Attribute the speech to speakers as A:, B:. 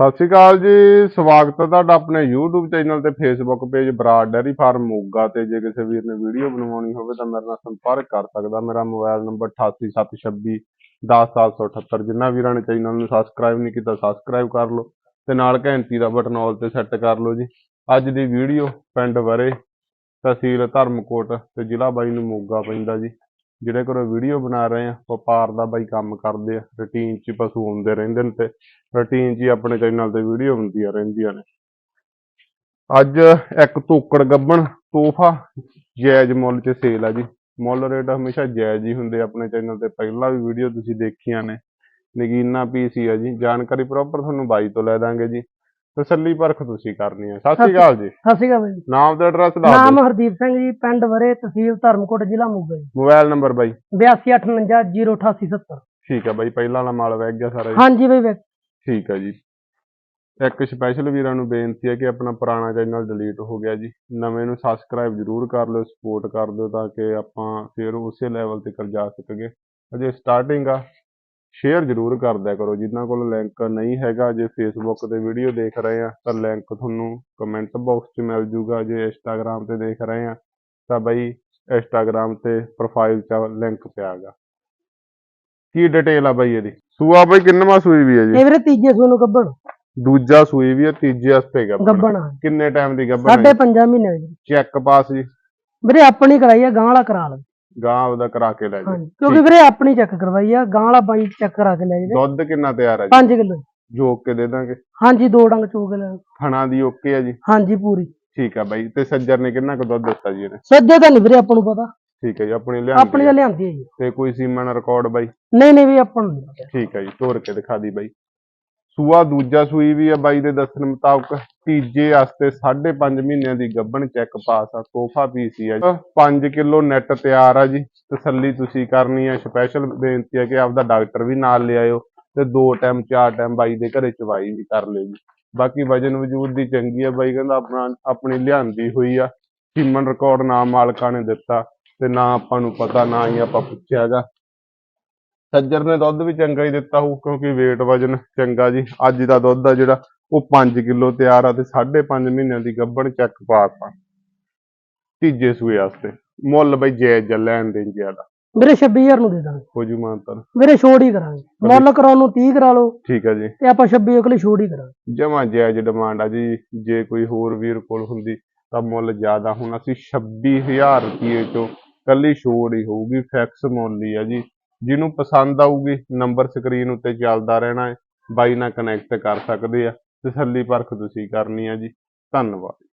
A: ਸਤਿ ਸ਼੍ਰੀ ਅਕਾਲ ਜੀ, ਸਵਾਗਤ ਹੈ ਤੁਹਾਡਾ ਆਪਣੇ YouTube ਚੈਨਲ ਤੇ Facebook page Brar dairy farm, Moga ਤੇ ਜੇ ਕਿਸੇ ਵੀਰ ਨੇ ਵੀਡੀਓ ਬਣਵਾਉਣੀ ਹੋਵੇ ਤਾਂ ਮੇਰੇ ਨਾਲ ਸੰਪਰਕ ਕਰ ਸਕਦਾ। ਮੇਰਾ ਮੋਬਾਈਲ ਨੰਬਰ 8876 10778 ਜਿਨ੍ਹਾਂ ਵੀਰਾਂ ਨੇ ਚੈਨਲ ਨੂੰ ਸਬਸਕ੍ਰਾਈਬ ਨਹੀਂ ਕੀਤਾ ਸਬਸਕ੍ਰਾਈਬ ਕਰ ਲਓ ਤੇ ਨਾਲ ਘੰਟੀ ਦਾ ਬਟਨ ਆਲ ਤੇ ਸੈੱਟ ਕਰ ਲਓ ਜੀ। ਅੱਜ ਦੀ ਵੀਡੀਓ ਪਿੰਡ ਵਰੇ ਤਹਿਸੀਲ ਧਰਮਕੋਟ ਤੇ ਜ਼ਿਲ੍ਹਾ ਬਾਈ ਨੂੰ ਮੋਗਾ ਪੈਂਦਾ ਜੀ। ਜਿਹੜੇ ਕੋਲ ਵੀਡੀਓ ਬਣਾ ਰਹੇ ਆ, ਵਪਾਰ ਦਾ ਬਾਈ ਕੰਮ ਕਰਦੇ ਆ ਰੂਟੀਨ 'ਚ ਪਸ਼ੂ ਆਉਂਦੇ ਰਹਿੰਦੇ ਨੇ ਤੇ ਰੂਟੀਨ 'ਚ ਹੀ ਆਪਣੇ ਚੈਨਲ ਤੇ ਵੀਡੀਓ ਹੁੰਦੀਆਂ ਰਹਿੰਦੀਆਂ ਨੇ। ਅੱਜ ਇੱਕ ਧੋਕੜ ਗੱਬਣ, ਤੋਹਫਾ, ਜਾਇਜ਼ ਮੁੱਲ 'ਚ ਸੇਲ ਆ ਜੀ। ਮੁੱਲ ਰੇਟ ਹਮੇਸ਼ਾ ਜਾਇਜ਼ ਹੀ ਹੁੰਦੇ ਆਪਣੇ ਚੈਨਲ ਤੇ ਪਹਿਲਾਂ ਵੀ ਵੀਡੀਓ ਤੁਸੀਂ ਦੇਖੀਆਂ ਨੇ। ਨਗੀਨਾ ਪੀਸੀ ਆ ਜੀ। ਜਾਣਕਾਰੀ ਪ੍ਰੋਪਰ ਤੁਹਾਨੂੰ ਬਾਈ ਤੋਂ ਲੈ ਦਾਂਗੇ ਜੀ। ਤਸੱਲੀ ਪਰਖ ਤੁਸੀਂ ਕਰਨੀ ਹੈ ਸਤਿ ਸ਼੍ਰੀ ਅਕਾਲ ਜੀ।
B: ਸਤਿ ਸ਼੍ਰੀ ਅਕਾਲ ਬਾਈ
A: ਨਾਮ ਤੇ ਐਡਰੈਸ ਦੱਸ
B: ਨਾਮ ਹਰਦੀਪ ਸਿੰਘ ਜੀ ਪਿੰਡ ਵਰੇ ਤਹਿਸੀਲ ਧਰਮਕੋਟ ਜ਼ਿਲ੍ਹਾ ਮੋਗਾ ਜੀ।
A: ਮੋਬਾਈਲ ਨੰਬਰ ਬਾਈ।
B: 8258088088
A: ਠੀਕ ਹੈ ਬਾਈ ਪਹਿਲਾਂ ਵਾਲਾ ਮਾਲ ਵਗ ਗਿਆ ਸਾਰਾ ਜੀ।
B: ਹਾਂਜੀ ਬਾਈ ਵੇ-
A: ਠੀਕ ਹੈ ਜੀ। ਇੱਕ ਸਪੈਸ਼ਲ ਵੀਰਾਂ ਨੂੰ ਬੇਨਤੀ ਹੈ ਕਿ ਆਪਣਾ ਪੁਰਾਣਾ ਚੈਨਲ ਡਿਲੀਟ ਹੋ ਗਿਆ ਜੀ। ਨਵੇਂ ਨੂੰ ਸਬਸਕ੍ਰਾਈਬ ਜ਼ਰੂਰ ਕਰ ਲਿਓ ਸਪੋਰਟ ਕਰ ਦਿਓ ਤਾਂ ਕਿ ਆਪਾਂ ਫਿਰ ਉਸੇ ਲੈਵਲ ਤੇ ਕਰ ਜਾ ਸਕੀਏ। ਅਜੇ ਸਟਾਰਟਿੰਗ ਆ। ਸ਼ੇਅਰ ਜ਼ਰੂਰ ਕਰ ਦਿਆ ਕਰੋ। ਜਿਨ੍ਹਾਂ ਕੋਲ ਲਿੰਕ ਨਹੀਂ ਹੈਗਾ ਜੇ ਫੇਸਬੁੱਕ ਤੇ ਵੀਡੀਓ ਦੇਖ ਰਹੇ ਆ ਤਾਂ ਲਿੰਕ ਤੁਹਾਨੂੰ ਕਮੈਂਟ ਬਾਕਸ 'ਚ ਮਿਲ ਜੂਗਾ। ਜੇ ਇੰਸਟਾਗ੍ਰam ਤੇ ਦੇਖ ਰਹੇ ਆ ਤਾਂ ਬਈ ਇੰਸਟਾਗ੍ਰam ਤੇ ਪ੍ਰੋਫਾਈਲ 'ਚ ਲਿੰਕ ਪਿਆਗਾ ਕੀ ਡਿਟੇਲ ਆ ਬਈ ਇਹਦੀ? ਸੂਆ ਬਈ ਕਿੰਨਵਾਂ ਸੂਈ ਵੀ ਹੈ ਜੀ?
B: ਇਹ ਵੀਰੇ ਤੀਜੇ ਸੂਏ ਨੂੰ ਗੱਬਣ
A: ਦੂਜਾ ਸੂਈ ਵੀ ਹੈ ਤੀਜੇ ਗੱਬਣ
B: ਆ।
A: ਕਿੰਨੇ ਟਾਈਮ ਦੀ ਗੱਬਣ
B: ਸਾਢੇ ਪੰਜਾਂ ਮਹੀਨੇ ਦੀ।
A: ਚੈੱਕ ਪਾਸ ਜੀ।
B: ਵੀਰੇ ਆਪਣੀ ਕਰਾਈ ਆ ਗਾਂ ਵਾਲਾ ਕਰਾ ਲਓ।
A: ਗਾਂ ਉਹਦਾ ਕਰਾ ਕੇ ਲੈ ਜੀ
B: ਹਾਂਜੀ। ਕਿਉਂਕਿ ਵੀਰੇ ਆਪਣੀ ਚੈੱਕ ਕਰਵਾਈ ਆ ਗਾਂ ਵਾਲਾ ਬਾਈ ਚੈੱਕ ਕਰਾ ਕੇ ਲੈ ਜੀ
A: ਦੁੱਧ ਕਿੰਨਾ ਤਿਆਰ ਹੈ ਜੀ?
B: 5 ਕਿਲੋ।
A: ਜੋਕ ਕੇ ਦੇ ਦਾਂਗੇ।
B: ਹਾਂਜੀ ਦੋ ਡੰਗ ਚੋ ਕੇ ਲੈ
A: ਥਣਾ ਦੀ ਓਕੇ ਹੈ ਜੀ।
B: ਹਾਂਜੀ ਪੂਰੀ।
A: ਠੀਕ ਆ ਬਾਈ। ਤੇ ਸੱਜਰ ਨੇ ਕਿੰਨਾ ਕੁ ਦੁੱਧ ਦਿੱਤਾ ਜੀ ਇਹਨੇ?
B: ਸੱਜੇ ਤਾਂ ਨਹੀਂ ਵੀਰੇ ਆਪਾਂ ਨੂੰ ਪਤਾ।
A: ਠੀਕ ਹੈ ਜੀ ਆਪਣੀ
B: ਆਪਣੀ
A: ਲਿਆਂਦੀ
B: ਤਾਂ। ਲਿਆਂਦੀ ਹੈ ਜੀ।
A: ਤੇ ਕੋਈ ਸੀਮਨ ਰਿਕਾਰਡ ਬਾਈ?
B: ਨਹੀਂ ਨਹੀਂ ਵੀ ਆਪਾਂ ਨੂੰ ਨਹੀਂ ਪਤਾ।
A: ਠੀਕ ਹੈ ਜੀ ਤੋਰ ਕੇ ਦਿਖਾ ਦੀ ਬਾਈ। ਸੂਆ ਦੂਜਾ ਸੂਈ ਵੀ ਆ ਬਾਈ ਦੇ ਦੱਸਣ ਮੁਤਾਬਕ ਤੀਜੇ ਵਾਸਤੇ 5.5 ਮਹੀਨਿਆਂ ਦੀ ਗੱਭਣ ਚੈੱਕ ਪਾਸ ਆ, ਤੋਹਫਾ ਪੀਸੀ ਆ 5 ਕਿਲੋ ਨੈਟ ਤਿਆਰ ਆ ਜੀ, ਤਸੱਲੀ ਤੁਸੀਂ ਕਰਨੀ ਆ ਸਪੈਸ਼ਲ ਬੇਨਤੀ ਆ ਕਿ ਆਪਦਾ ਡਾਕਟਰ ਵੀ ਨਾਲ ਲਿਆਇਓ ਤੇ ਦੋ ਟਾਈਮ ਚਾਰ ਟਾਈਮ ਬਾਈ ਦੇ ਘਰੇ ਚਵਾਈ ਵੀ ਕਰ ਲਿਓ ਜੀ। ਬਾਕੀ ਵਜਨ ਵਜੂਦ ਦੀ ਚੰਗੀ ਆ ਬਾਈ, ਕਹਿੰਦਾ ਆਪਣਾ, ਆਪਣੀ ਲਿਆਂਦੀ ਹੋਈ ਆ। ਸੀਮਨ ਰਿਕਾਰਡ ਨਾ ਮਾਲਕਾਂ ਨੇ ਦਿੱਤਾ ਤੇ ਨਾ ਆਪਾਂ ਨੂੰ ਪਤਾ, ਨਾ ਹੀ ਆਪਾਂ ਪੁੱਛਿਆਗਾ ਸੱਜਰ ਨੇ ਦੁੱਧ ਵੀ ਚੰਗਾ ਹੀ ਦਿੱਤਾ ਹੋਊ ਕਿਉਂਕਿ weight ਵਜਨ ਚੰਗਾ ਜੀ। ਅੱਜ ਦਾ ਦੁੱਧ ਆ ਜਿਹੜਾ ਉਹ 5 ਕਿਲੋ ਤਿਆਰ ਆ ਤੇ 5.5 ਮਹੀਨਿਆਂ ਦੀ ਗੱਭਣ ਚੱਕ ਪਾਤਾ ਤੀਜੇ ਸੂਏ ਵਾਸਤੇ। ਮੁੱਲ ਬਈ ਜਾਇਜ਼ ਜਾਂ ਲੈਣ ਦੇਣ ਜ਼ਿਆਦਾ।
B: ਵੀਰੇ 26000 ਨੂੰ ਦੇ ਦਾਂਗੇ।
A: ਹੋ ਜੂ ਮਾਨਤਨ।
B: ਵੀਰੇ ਛੋੜ ਹੀ ਕਰਾਂਗੇ। ਮੁੱਲ ਕਰਾਉਣ ਨੂੰ 30 ਕਰਾ ਲਓ।
A: ਠੀਕ ਆ ਜੀ।
B: ਤੇ ਆਪਾਂ 26 ਅਗਲੇ ਛੋੜ ਹੀ ਕਰਾਂਗੇ।
A: ਜਮਾ ਜਾਇਜ਼ ਡਿਮਾਂਡ ਆ ਜੀ। ਜੇ ਕੋਈ ਹੋਰ ਵੀਰ ਕੋਲ ਹੁੰਦੀ ਤਾਂ ਮੁੱਲ ਜ਼ਿਆਦਾ। ਹੁਣ ਅਸੀਂ 26000 ਰੁਪਏ ਚੋਂ ਕੱਲੀ ਛੋੜ ਹੀ ਹੋਊਗੀ ਫਿਕਸ ਮੁੱਲ ਹੀ ਆ ਜੀ। ਜਿਹਨੂੰ ਪਸੰਦ ਆਊਗੀ ਨੰਬਰ ਸਕਰੀਨ ਉੱਤੇ ਚੱਲਦਾ ਰਹਿਣਾ ਹੈ, ਬਾਈ ਨਾਲ ਕਨੈਕਟ ਕਰ ਸਕਦੇ ਆ, ਤਸੱਲੀ ਪਰਖ ਤੁਸੀਂ ਕਰਨੀ ਆ ਜੀ, ਧੰਨਵਾਦ।